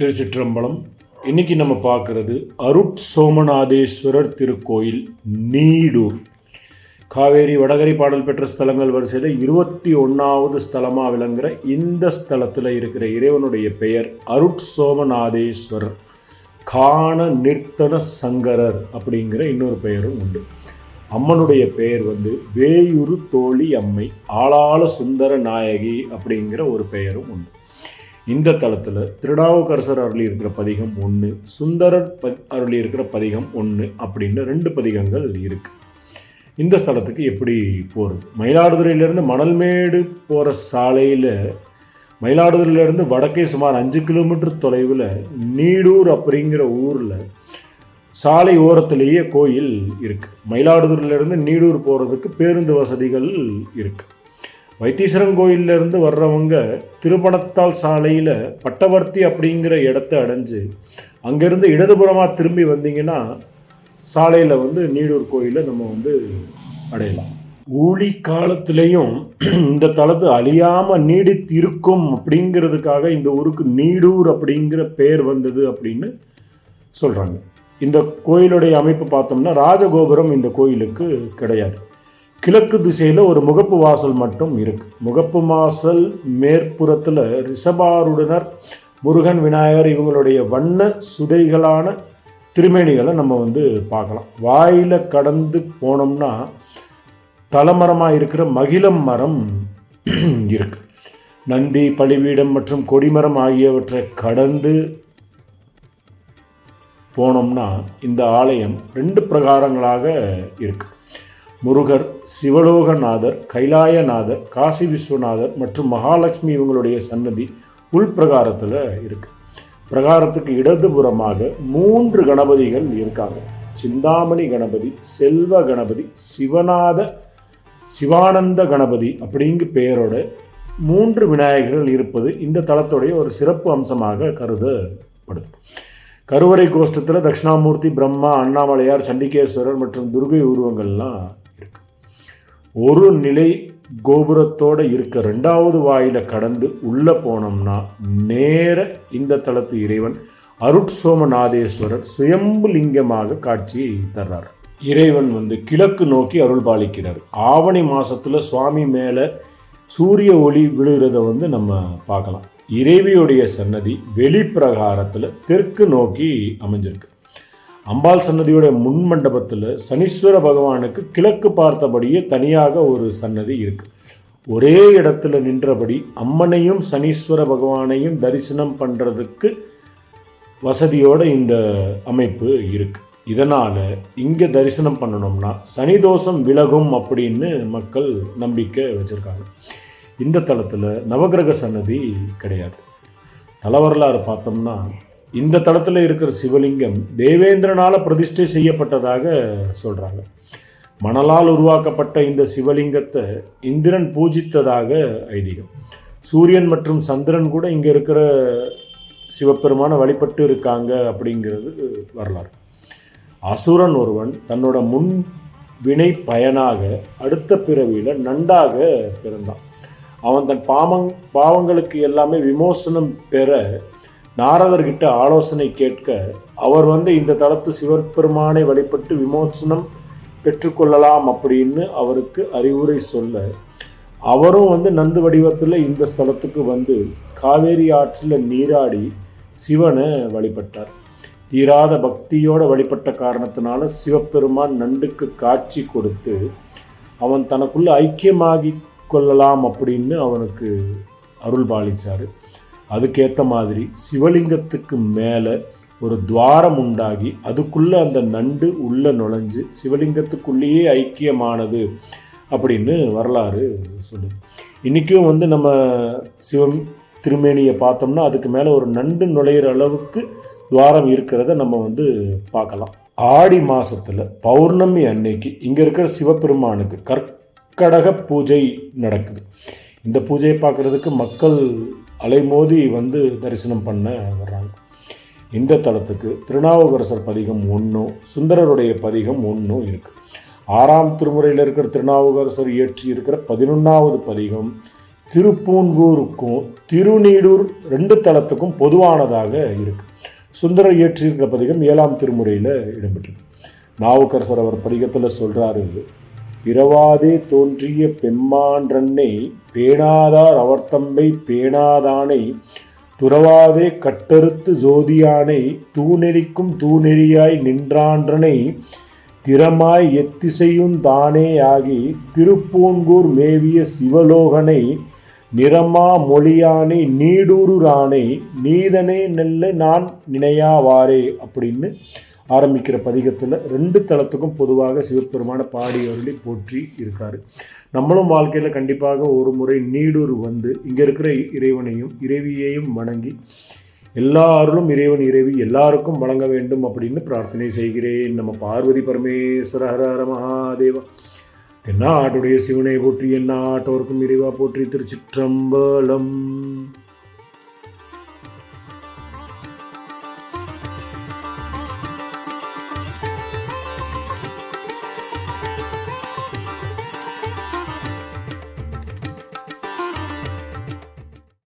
திருச்சிற்றம்பலம். இன்னைக்கு நம்ம பார்க்கறது அருட்சோமநாதேஸ்வரர் திருக்கோயில் நீடூர். காவேரி வடகரை பாடல் பெற்ற ஸ்தலங்கள் வரிசையில் இருபத்தி ஒன்றாவது ஸ்தலமாக விளங்குற இந்த ஸ்தலத்தில் இருக்கிற இறைவனுடைய பெயர் அருட்சோமநாதேஸ்வரர். காண நிர்த்தன சங்கரர் அப்படிங்கிற இன்னொரு பெயரும் உண்டு. அம்மனுடைய பெயர் வந்து வேயுரு தோழி அம்மை ஆளாள சுந்தர நாயகி அப்படிங்கிற ஒரு பெயரும் உண்டு. இந்த தளத்தில் திருடாவுக்கரசர் அருளி இருக்கிற பதிகம் ஒன்று சுந்தரர் ப அருளி இருக்கிற பதிகம் ஒன்று அப்படின்னு ரெண்டு பதிகங்கள் இருக்கு. இந்த ஸ்தலத்துக்கு எப்படி போகிறது மயிலாடுதுறையிலேருந்து மணல்மேடு போகிற சாலையில் மயிலாடுதுறையிலேருந்து வடக்கே சுமார் அஞ்சு கிலோமீட்டர் தொலைவில் நீடூர் அப்படிங்கிற ஊரில் சாலை ஓரத்திலேயே கோயில் இருக்குது மயிலாடுதுறையிலேருந்து நீடூர் போகிறதுக்கு பேருந்து வசதிகள் இருக்குது வைத்தீஸ்வரன் கோயிலிருந்து வர்றவங்க திருப்பணத்தால் சாலையில் பட்டவர்த்தி அப்படிங்கிற இடத்த அடைஞ்சு அங்கேருந்து இடதுபுறமாக திரும்பி வந்தீங்கன்னா சாலையில் வந்து நீடூர் கோயிலை நம்ம வந்து அடையலாம். ஊழி காலத்திலையும் இந்த தளத்து அழியாமல் நீடித்து இருக்கும் அப்படிங்கிறதுக்காக இந்த ஊருக்கு நீடூர் அப்படிங்கிற பேர் வந்தது அப்படின்னு சொல்கிறாங்க இந்த கோயிலுடைய அமைப்பு பார்த்தோம்னா ராஜகோபுரம் இந்த கோயிலுக்கு கிடையாது. கிழக்கு திசையில் ஒரு முகப்பு வாசல் மட்டும் இருக்கு. முகப்பு வாசல் மேற்புறத்தில் ரிஷபாருடனர் முருகன் விநாயகர் இவங்களுடைய வண்ண சுதைகளான திருமேனிகளை நம்ம வந்து பார்க்கலாம். வாயில கடந்து போனோம்னா தலமரமாக இருக்கிற மகிழம் மரம் இருக்கு. நந்தி பழிவீடம் மற்றும் கொடிமரம் ஆகியவற்றை கடந்து போனோம்னா இந்த ஆலயம் ரெண்டு பிரகாரங்களாக இருக்குது முருகர் சிவலோகநாதர் கைலாயநாதர் காசி விஸ்வநாதர் மற்றும் மகாலட்சுமி இவங்களுடைய சன்னதி உள்பிரகாரத்தில் இருக்கு. பிரகாரத்துக்கு இடதுபுறமாக மூன்று கணபதிகள் இருக்காங்க. சிந்தாமணி கணபதி செல்வ கணபதி சிவநாத சிவானந்த கணபதி அப்படிங்கு பெயரோட மூன்று விநாயகர்கள் இருப்பது இந்த தளத்துடைய ஒரு சிறப்பு அம்சமாக கருதப்படுது. கருவறை கோஷ்டத்தில் தட்சிணாமூர்த்தி பிரம்மா அண்ணாமலையார் சண்டிகேஸ்வரர் மற்றும் துர்கை உருவங்கள்லாம் ஒரு நிலை கோபுரத்தோட இருக்க ரெண்டாவது வாயில கடந்து உள்ள போனோம்னா நேர இந்த தளத்து இறைவன் அருட்சோமநாதேஸ்வரர் சுயம்பு லிங்கமாக தர்றார். இறைவன் வந்து கிழக்கு நோக்கி அருள் பாலிக்கிறார். ஆவணி மாசத்துல சுவாமி மேல சூரிய ஒளி விழுகிறத வந்து நம்ம பார்க்கலாம். இறைவியுடைய சன்னதி வெளிப்பிரகாரத்தில் தெற்கு நோக்கி அமைஞ்சிருக்கு. அம்பாள் சன்னதியோட முன் மண்டபத்தில் சனீஸ்வர பகவானுக்கு கிழக்கு பார்த்தபடியே தனியாக ஒரு சன்னதி இருக்கு. ஒரே இடத்துல நின்றபடி அம்மனையும் சனீஸ்வர பகவானையும் தரிசனம் பண்ணுறதுக்கு வசதியோட இந்த அமைப்பு இருக்கு. இதனால் இங்கே தரிசனம் பண்ணணும்னா சனி தோஷம் விலகும் அப்படின்னு மக்கள் நம்பிக்கை வச்சுருக்காங்க. இந்த தளத்தில் நவகிரக சன்னதி கிடையாது. தலவரலாறு பார்த்தோம்னா இந்த தளத்தில் இருக்கிற சிவலிங்கம் தேவேந்திரனால் பிரதிஷ்டை செய்யப்பட்டதாக சொல்கிறாங்க மணலால் உருவாக்கப்பட்ட இந்த சிவலிங்கத்தை இந்திரன் பூஜித்ததாக ஐதீகம். சூரியன் மற்றும் சந்திரன் கூட இங்கே இருக்கிற சிவபெருமான வழிபட்டு இருக்காங்க அப்படிங்கிறது வரலாறு. அசுரன் ஒருவன் தன்னோட முன் வினை பயனாக அடுத்த பிறவியில் நண்டாக பிறந்தான். அவன் தன் பாவங் பாவங்களுக்கு எல்லாமே விமோசனம் பெற நாரதர்கிட்ட ஆலோசனை கேட்க அவர் வந்து இந்த தளத்து சிவபெருமானை வழிபட்டு விமோசனம் பெற்றுக்கொள்ளலாம் அப்படின்னு அவருக்கு அறிவுரை சொல்ல அவரும் வந்து நந்து வடிவத்தில் இந்த ஸ்தலத்துக்கு வந்து காவேரி ஆற்றில் நீராடி சிவனை வழிபட்டார். தீராத பக்தியோட வழிபட்ட காரணத்தினால சிவபெருமான் நண்டுக்கு காட்சி கொடுத்து அவன் தனக்குள்ள ஐக்கியமாகி கொள்ளலாம் அப்படின்னு அவனுக்கு அருள் பாலிச்சார் அதுக்கேற்ற மாதிரி சிவலிங்கத்துக்கு மேலே ஒரு துவாரம் உண்டாகி அதுக்குள்ளே அந்த நண்டு உள்ளே நுழைஞ்சு சிவலிங்கத்துக்குள்ளேயே ஐக்கியமானது அப்படின்னு வரலாறு சொல்லுது. இன்றைக்கும் வந்து நம்ம சிவம் திருமேனியை பார்த்தோம்னா அதுக்கு மேலே ஒரு நண்டு நுழையிற அளவுக்கு துவாரம் இருக்கிறத நம்ம வந்து பார்க்கலாம். ஆடி மாதத்தில் பௌர்ணமி அன்னைக்கு இங்கே இருக்கிற சிவபெருமானுக்கு கற்கடக பூஜை நடக்குது. இந்த பூஜையை பார்க்குறதுக்கு மக்கள் அலைமோதி வந்து தரிசனம் பண்ண வர்றாங்க. இந்த தலத்துக்கு திருநாவுக்கரசர் பதிகம் ஒன்றும் சுந்தரருடைய பதிகம் ஒன்றும் இருக்குது ஆறாம் திருமுறையில் இருக்கிற திருநாவுக்கரசர் இயற்றி இருக்கிற பதினொன்றாவது பதிகம் திருப்பூன்கூருக்கும் திருநீடூர் ரெண்டு தலத்துக்கும் பொதுவானதாக இருக்குது சுந்தரர் இயற்றியிருக்கிற பதிகம் ஏழாம் திருமுறையில் இடம்பெற்றிருக்கு நாவுக்கரசர் அவர் படிகத்தில் சொல்கிறாரு பிறவாதே தோன்றிய பெம்மான்றன்னை பேணாதார் அவர்த்தம்பை பேணாதானை துறவாதே கட்டறுத்து ஜோதியானை தூநெறிக்கும் தூநெறியாய் நின்றான்றனை திறமாய் எத்திசையும் தானே ஆகி திருப்பூன்கூர் மேவிய சிவலோகனை நிறமா மொழியானை நீடூருரானை நீதனே நெல்ல நான் நினையாவாரே அப்படின்னு ஆரம்பிக்கிற பதிகத்தில் ரெண்டு தளத்துக்கும் பொதுவாக சிவபெருமான பாடி அருளி போற்றி இருக்கார். நம்மளும் வாழ்க்கையில் கண்டிப்பாக ஒரு முறை நீடூர் வந்து இங்கே இருக்கிற இறைவனையும் இறைவியையும் வணங்கி எல்லா அருளும் இறைவன் இறைவி எல்லாருக்கும் வழங்க வேண்டும் அப்படின்னு பிரார்த்தனை செய்கிறேன். நம்ம பார்வதி பரமேஸ்வர ஹரஹர மகாதேவா. என்ன ஆட்டுடைய சிவனை போற்றி என்ன ஆட்டோருக்கும் இறைவா போற்றி திருச்சிற்றம்பலம்.